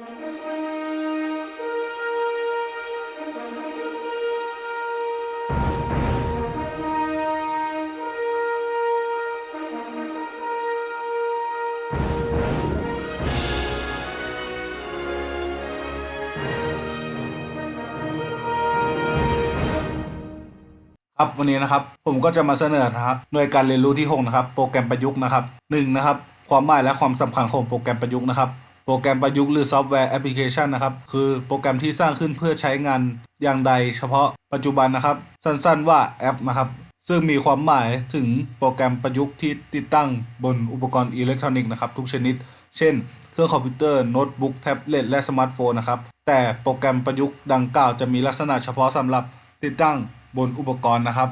ครับวันนี้นะครับผมก็จะมาเสนอนะครับหน่วยการเรียนรู้ที่ 6 นะครับ โปรแกรมประยุกต์นะครับ1นะครับความหมายและความสำคัญของโปรแกรมประยุกต์นะครับ โปรแกรมประยุกต์หรือซอฟต์แวร์แอปพลิเคชันนะครับ คือโปรแกรมที่สร้างขึ้นเพื่อใช้งานอย่างใดเฉพาะปัจจุบันนะครับ สั้นๆว่าแอปนะครับ ซึ่งมีความหมายถึงโปรแกรมประยุกต์ที่ติดตั้งบนอุปกรณ์อิเล็กทรอนิกส์นะครับทุกชนิด เช่น เครื่องคอมพิวเตอร์โน้ตบุ๊กแท็บเล็ตและสมาร์ทโฟนนะครับ แต่โปรแกรมประยุกต์ดังกล่าวจะมีลักษณะเฉพาะสำหรับติดตั้งบนอุปกรณ์นะครับ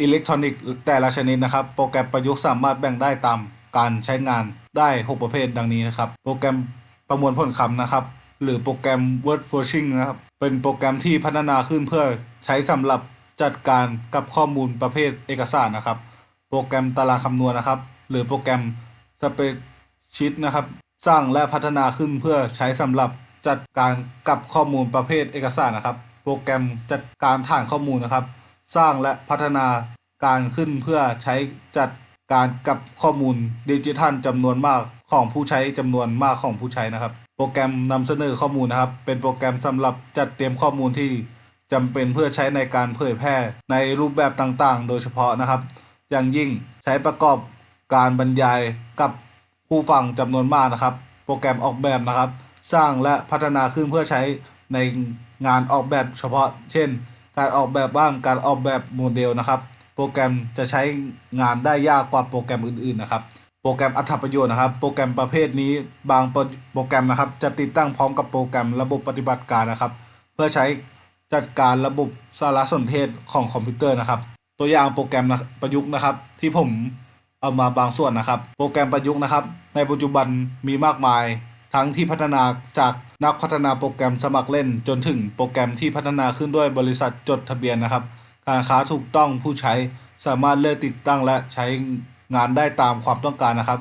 อิเล็กทรอนิกส์แต่ละชนิดนะครับ โปรแกรมประยุกต์สามารถแบ่งได้ตาม การใช้งานได้ 6 ประเภทดังนี้นะครับ โปรแกรมประมวลผลคำนะครับ หรือโปรแกรม word forcing นะครับ เป็นโปรแกรมที่พัฒนาขึ้นเพื่อใช้สำหรับจัดการกับข้อมูลประเภทเอกสารนะครับ โปรแกรมตารางคำนวณนะครับ หรือโปรแกรม spreadsheet นะครับ สร้างและพัฒนาขึ้นเพื่อใช้สำหรับจัดการกับข้อมูลประเภทเอกสารนะครับ โปรแกรมจัดการฐานข้อมูลนะครับ สร้างและพัฒนาการขึ้นเพื่อใช้จัด การกับข้อมูลดิจิทัลจำนวนมากของผู้ใช้จำนวนมากของผู้ใช้นะครับ โปรแกรมนำเสนอข้อมูลนะครับ เป็นโปรแกรมสำหรับจัดเตรียมข้อมูลที่จำเป็นเพื่อใช้ในการเผยแพร่ในรูปแบบต่างๆ โดยเฉพาะนะครับ อย่างยิ่งใช้ประกอบการบรรยายกับผู้ฟังจำนวนมากนะครับ โปรแกรมออกแบบนะครับ สร้างและพัฒนาขึ้นเพื่อใช้ในงานออกแบบเฉพาะ เช่น การออกแบบบ้านการออกแบบโมเดลนะครับ โปรแกรมจะใช้งานได้ยากกว่าโปรแกรมอื่นๆนะครับ โปรแกรมอัตประโยชน์นะครับ โปรแกรมประเภทนี้บางโปรแกรมนะครับ จะติดตั้งพร้อมกับโปรแกรมระบบปฏิบัติการนะครับ เพื่อใช้จัดการระบบสารสนเทศของคอมพิวเตอร์นะครับ ตัวอย่างโปรแกรมประยุกต์นะครับ ที่ผมเอามาบางส่วนนะครับ โปรแกรมประยุกต์นะครับ ในปัจจุบันมีมากมาย ทั้งที่พัฒนาจากนักพัฒนาโปรแกรมสมัครเล่น จนถึงโปรแกรมที่พัฒนาขึ้นด้วยบริษัทจดทะเบียนนะครับ การค้าถูกต้องผู้ใช้สามารถเลือกติดตั้งและใช้งานได้ตามความต้องการนะครับ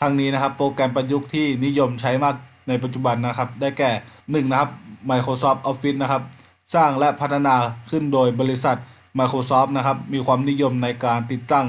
ทั้งนี้นะครับโปรแกรมประยุกต์ที่นิยมใช้มากในปัจจุบันนะครับ ได้แก่1นะครับ Microsoft Office นะครับ สร้างและพัฒนาขึ้นโดยบริษัท Microsoft นะครับ มีความนิยมในการติดตั้ง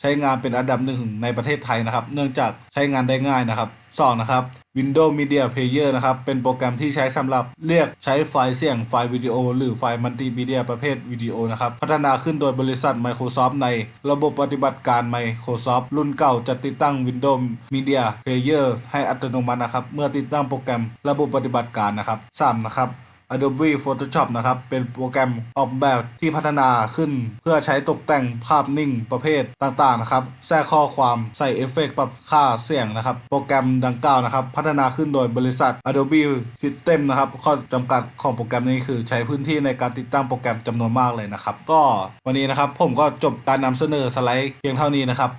ใช้งานเป็นอันดับหนึ่งในประเทศไทยนะครับ เนื่องจากใช้งานได้ง่ายนะครับ2นะครับ Windows Media Player นะครับ เป็นโปรแกรมที่ใช้สำหรับเรียกใช้ไฟล์เสียง ไฟล์วิดีโอ หรือไฟล์มัลติมีเดียประเภทวิดีโอนะครับ พัฒนาขึ้นโดยบริษัท Microsoft ในระบบปฏิบัติการ Microsoft รุ่นเก่าจะติดตั้ง Windows Media Player ให้อัตโนมัตินะครับ เมื่อติดตั้งโปรแกรมระบบปฏิบัติการนะครับ3นะครับ Adobe Photoshop นะครับ เป็นโปรแกรมออกแบบที่พัฒนาขึ้น เพื่อใช้ตกแต่งภาพนิ่งประเภทต่างๆนะครับ แทรกข้อความใส่เอฟเฟกต์ปรับค่าเสียงนะครับ โปรแกรมดังกล่าวนะครับ พัฒนาขึ้นโดยบริษัท Adobe System นะครับ ข้อจำกัดของโปรแกรมนี้คือใช้พื้นที่ในการติดตั้งโปรแกรมจำนวนมากเลยนะครับ ก็วันนี้นะครับผมก็จบการนำเสนอสไลด์เพียงเท่านี้นะครับ